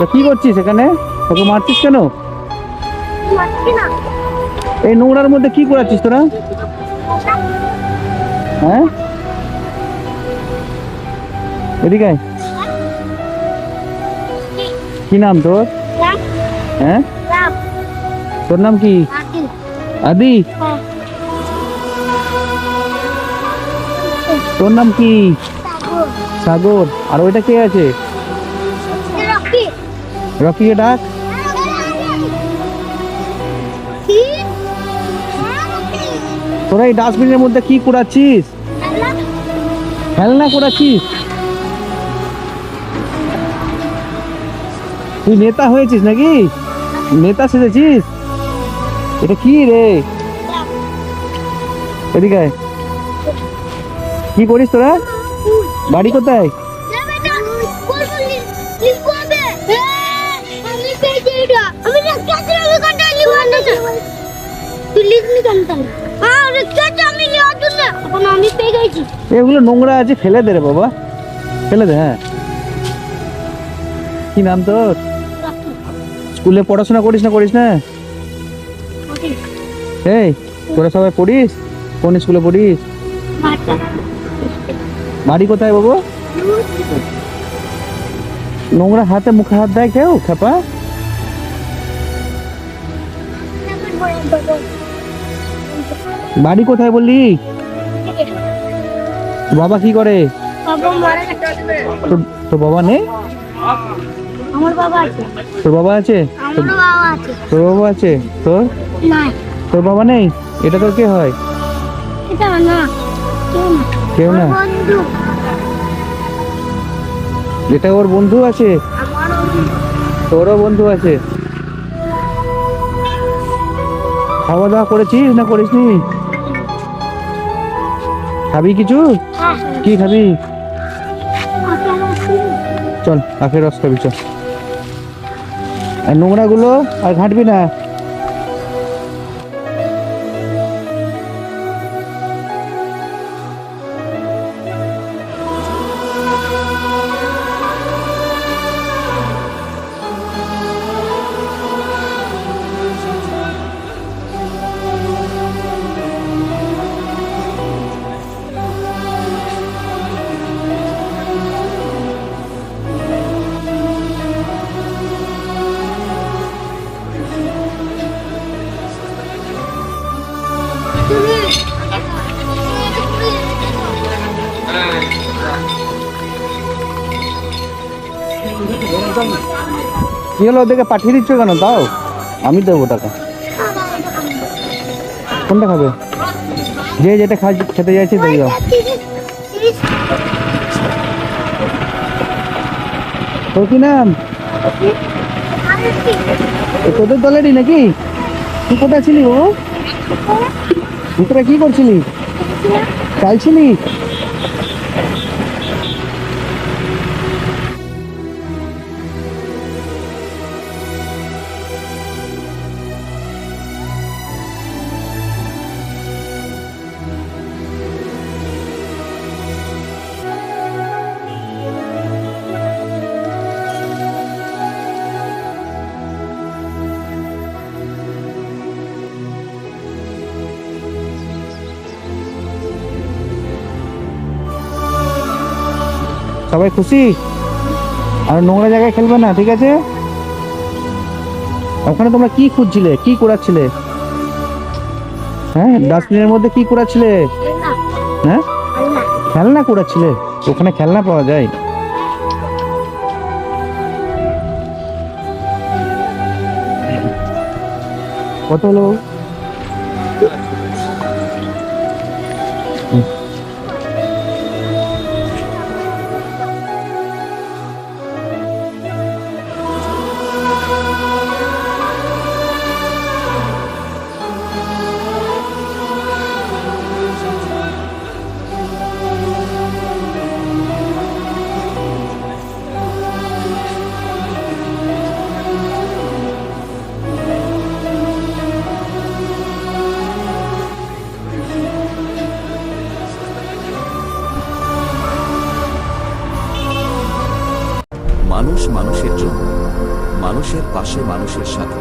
তো কি করছিস এখানে? তোকে মারছিস কেন? এই নোংরার মধ্যে কি করাচ্ছিস তোরা? হ্যাঁ? এদিকে কি নাম তোর? হ্যাঁ? তোর নাম কি? আদি? হ্যাঁ। তোর নাম কি? সাগর। আর ওইটা কে আছে? রকিকে ডাক তোরা এই ডাস্টবিনের মধ্যে কি কুড়াচ্ছিস? খেলনা কুড়াচ্ছিস? তুই নেতা হয়েছিস নাকি? নেতা সেজেছিস? এটা কি রে? এদিকে কি করিস তোরা? বাড়ি কোথায়? এগুলো নোংরা আছে, ফেলে দে রে বাবা। ফেলে দে হ্যাঁ। কি নাম তোর? স্কুলে পড়াশোনা করিস না করিস না? এই, তোরা সবাই পড়িস? কোন স্কুলে পড়িস? বাড়ি কোথায় বাবু? নোংরা হাতে মুখে হাত দেয় কেউ খেপা বাড়ি কোথায় বললি? বাবা কি করে? বাবা তোর বাবা নেই? আমার বাবা আছে। তোর বাবা আছে? তোর- বাবা আছে। তোর বাবা তোর? বাবা নেই? এটা তোর কে হয়? এটা না। কেউ না। এটা ওর বন্ধু আছে? তোরও বন্ধু আছে? খাওয়া দাওয়া করেছিস না করিসনি? খাবি কিছু? কি খাবি? চল আখের রস খাবি, চল। আর নোংরা গুলো আর ঘাঁটবি না। কি হলো ওদেরকে পাঠিয়ে দিচ্ছ কেন? দাও। আমি দেবো টাকা। কোনটা খাবে? যে যেটা খা খেতে যাচ্ছে দিয়ে দাও তোর কি নাম? তোদের দলেরই নাকি? তুই কোথায় ছিলি বাবু ভিতরে কি করছিলি? চাইছিলি সবাই খুশি? আর নোংরা জায়গায় খেলবে না ঠিক আছে? ওখানে তোমরা কি খুঁজছিলে? কি কুড়াচ্ছিলে? হ্যাঁ ডাস্টবিনের মধ্যে কি কুড়াচ্ছিলে? হ্যাঁ? খেলনা কুড়াচ্ছিলে? ওখানে খেলনা পাওয়া যায়। কত হলো? মানুষ মানুষের জন্য মানুষের পাশে মানুষের সাথে।